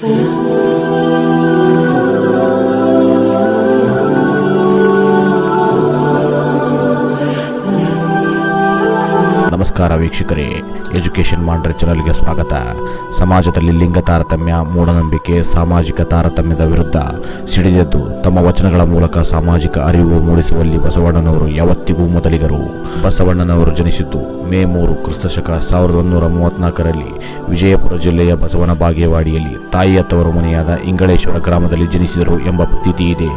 Ooh. ನಮಸ್ಕಾರ ವೀಕ್ಷಕರೇ. Education ಮಾಡ್ರೆ ಚಾನಲ್ಗೆ ಸ್ವಾಗತ. ಸಮಾಜದಲ್ಲಿ ಲಿಂಗ ತಾರತಮ್ಯ, ಮೂಢನಂಬಿಕೆ, ಸಾಮಾಜಿಕ ತಾರತಮ್ಯದ ವಿರುದ್ಧ ಸಿಡಿದೆದ್ದು ತಮ್ಮ ವಚನಗಳ ಮೂಲಕ ಸಾಮಾಜಿಕ ಅರಿವು ಮೂಡಿಸುವಲ್ಲಿ ಬಸವಣ್ಣನವರು ಯಾವತ್ತಿಗೂ ಮೊದಲಿಗರು. ಬಸವಣ್ಣನವರು ಜನಿಸಿದ್ದು ಮೇ ಮೂರು ಕ್ರಿಸ್ತಶಕ ಸಾವಿರದ ಒಂದೂರ ಮೂವತ್ನಾಲ್ಕರಲ್ಲಿ ವಿಜಯಪುರ ಜಿಲ್ಲೆಯ ಬಸವನ ಬಾಗೇವಾಡಿಯಲ್ಲಿ. ತಾಯಿಯ ತವರು ಮನೆಯಾದ ಇಂಗಳೇಶ್ವರ ಗ್ರಾಮದಲ್ಲಿ ಜನಿಸಿದರು ಎಂಬ ಪ್ರತೀತಿ ಇದೆ.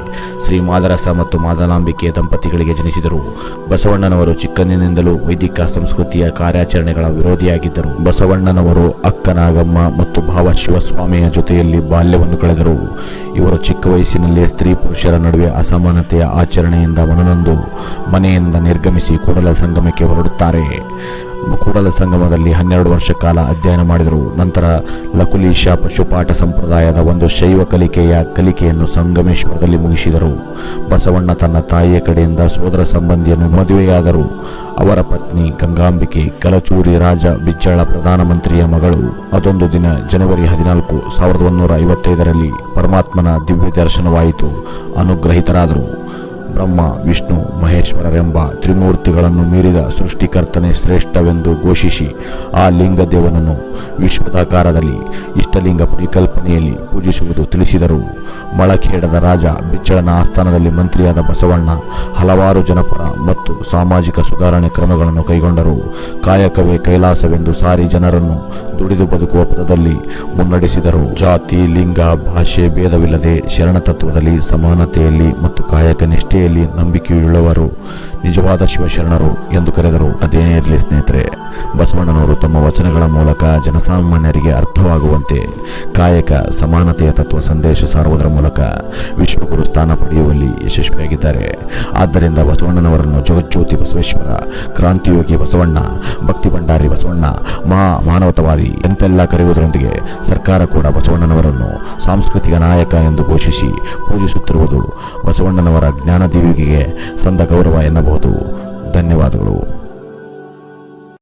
ಶ್ರೀ ಮಾದರಸ ಮತ್ತು ಮಾದಲಾಂಬಿಕೆ ದಂಪತಿಗಳಿಗೆ ಜನಿಸಿದರು. ಬಸವಣ್ಣನವರು ಚಿಕ್ಕಂದಿನಿಂದಲೂ ವೈದಿಕ ಸಂಸ್ಕೃತಿಯ ಕಾರ್ಯಾಚರಣೆಗಳ ವಿರೋಧಿಯಾಗಿದ್ದರು. ಬಸವಣ್ಣನವರು, ಅಕ್ಕನಾಗಮ್ಮ ಮತ್ತು ಭಾವ ಶಿವಸ್ವಾಮಿಯ ಜೊತೆಯಲ್ಲಿ ಬಾಲ್ಯವನ್ನು ಕಳೆದರು. ಇವರು ಚಿಕ್ಕ ವಯಸ್ಸಿನಲ್ಲೇ ಸ್ತ್ರೀ ಪುರುಷರ ನಡುವೆ ಅಸಮಾನತೆಯ ಆಚರಣೆಯಿಂದ ಮನನೊಂದು, ಮನೆಯಿಂದ ನಿರ್ಗಮಿಸಿ ಕೂಡಲ ಸಂಗಮಕ್ಕೆ ಹೊರಡುತ್ತಾರೆ. ಕೂಡಲ ಸಂಗಮದಲ್ಲಿ ಹನ್ನೆರಡು ವರ್ಷ ಕಾಲ ಅಧ್ಯಯನ ಮಾಡಿದರು. ನಂತರ ಲಕುಲೀಶ ಪಶುಪಾಠ ಸಂಪ್ರದಾಯದ ಒಂದು ಶೈವ ಕಲಿಕೆಯ ಕಲಿಕೆಯನ್ನು ಸಂಗಮೇಶ್ವರದಲ್ಲಿ ಮುಗಿಸಿದರು. ಬಸವಣ್ಣ ತನ್ನ ತಾಯಿಯ ಕಡೆಯಿಂದ ಸೋದರ ಸಂಬಂಧಿಯನ್ನು ಮದುವೆಯಾದರು. ಅವರ ಪತ್ನಿ ಗಂಗಾಂಬಿಕೆ, ಕಲಚೂರಿ ರಾಜ ಬಿಜ್ಜಳ ಪ್ರಧಾನಮಂತ್ರಿಯ ಮಗಳು. ಅದೊಂದು ದಿನ ಜನವರಿ ಹದಿನಾಲ್ಕು, ಸಾವಿರದ ಒಂದೂರ ಐವತ್ತೈದರಲ್ಲಿ ಪರಮಾತ್ಮನ ದಿವ್ಯ ದರ್ಶನವಾಯಿತು. ಅನುಗ್ರಹಿತರಾದರು. ಬ್ರಹ್ಮ, ವಿಷ್ಣು ಮಹೇಶ್ವರವೆಂಬ ತ್ರಿಮೂರ್ತಿಗಳನ್ನು ಮೀರಿದ ಸೃಷ್ಟಿಕರ್ತನೆ ಶ್ರೇಷ್ಠವೆಂದು ಘೋಷಿಸಿ ಆ ಲಿಂಗದೇವನನ್ನು ವಿಶ್ವದಾಕಾರದಲ್ಲಿ, ಇಷ್ಟಲಿಂಗ ಪರಿಕಲ್ಪನೆಯಲ್ಲಿ ಪೂಜಿಸುವುದು ತಿಳಿಸಿದರು. ಮಳಖೇಡದ ರಾಜ ಬಿಚ್ಚಳನ ಆಸ್ಥಾನದಲ್ಲಿ ಮಂತ್ರಿಯಾದ ಬಸವಣ್ಣ ಹಲವಾರು ಜನಪರ ಮತ್ತು ಸಾಮಾಜಿಕ ಸುಧಾರಣೆ ಕ್ರಮಗಳನ್ನು ಕೈಗೊಂಡರು. ಕಾಯಕವೇ ಕೈಲಾಸವೆಂದು ಸಾರಿ ಜನರನ್ನು ದುಡಿದು ಬದುಕುವ ಪದದಲ್ಲಿ ಮುನ್ನಡೆಸಿದರು. ಜಾತಿ, ಲಿಂಗ, ಭಾಷೆ, ಭೇದವಿಲ್ಲದೆ ಶರಣ ತತ್ವದಲ್ಲಿ ಸಮಾನತೆಯಲ್ಲಿ ಮತ್ತು ಕಾಯಕ ನಿಷ್ಠೆಯಲ್ಲಿ ನಂಬಿಕೆಯುಳ್ಳವರು. ನಿಜವಾದ ಶಿವಶರಣರು ಎಂದು ಕರೆದರು. ಅದೇನೇ ಇರಲಿ ಸ್ನೇಹಿತರೆ, ಬಸವಣ್ಣನವರು ತಮ್ಮ ವಚನಗಳ ಮೂಲಕ ಜನಸಾಮಾನ್ಯರಿಗೆ ಅರ್ಥವಾಗುವಂತೆ ಕಾಯಕ, ಸಮಾನತೆಯ ತತ್ವ ಸಂದೇಶ ಸಾರುವುದರ ಮೂಲಕ ವಿಶ್ವಗುರು ಸ್ಥಾನ ಪಡೆಯುವಲ್ಲಿ ಯಶಸ್ವಿಯಾಗಿದ್ದಾರೆ. ಆದ್ದರಿಂದ ಬಸವಣ್ಣನವರನ್ನು ಜಗಜ್ಯೋತಿ ಬಸವೇಶ್ವರ, ಕ್ರಾಂತಿಯೋಗಿ ಬಸವಣ್ಣ, ಭಕ್ತಿ ಭಂಡಾರಿ ಬಸವಣ್ಣ ಮಾ ಮಾನವತವಾದಿ ಎಂತೆಲ್ಲ ಕರೆಯುವುದರೊಂದಿಗೆ ಸರ್ಕಾರ ಕೂಡ ಬಸವಣ್ಣನವರನ್ನು ಸಾಂಸ್ಕೃತಿಕ ನಾಯಕ ಎಂದು ಘೋಷಿಸಿ ಪೂಜಿಸುತ್ತಿರುವುದು ಬಸವಣ್ಣನವರ ಜ್ಞಾನದೇವಿಗೆ ಸಂದ ಗೌರವ ಎನ್ನಬಹುದು. ಧನ್ಯವಾದಗಳು.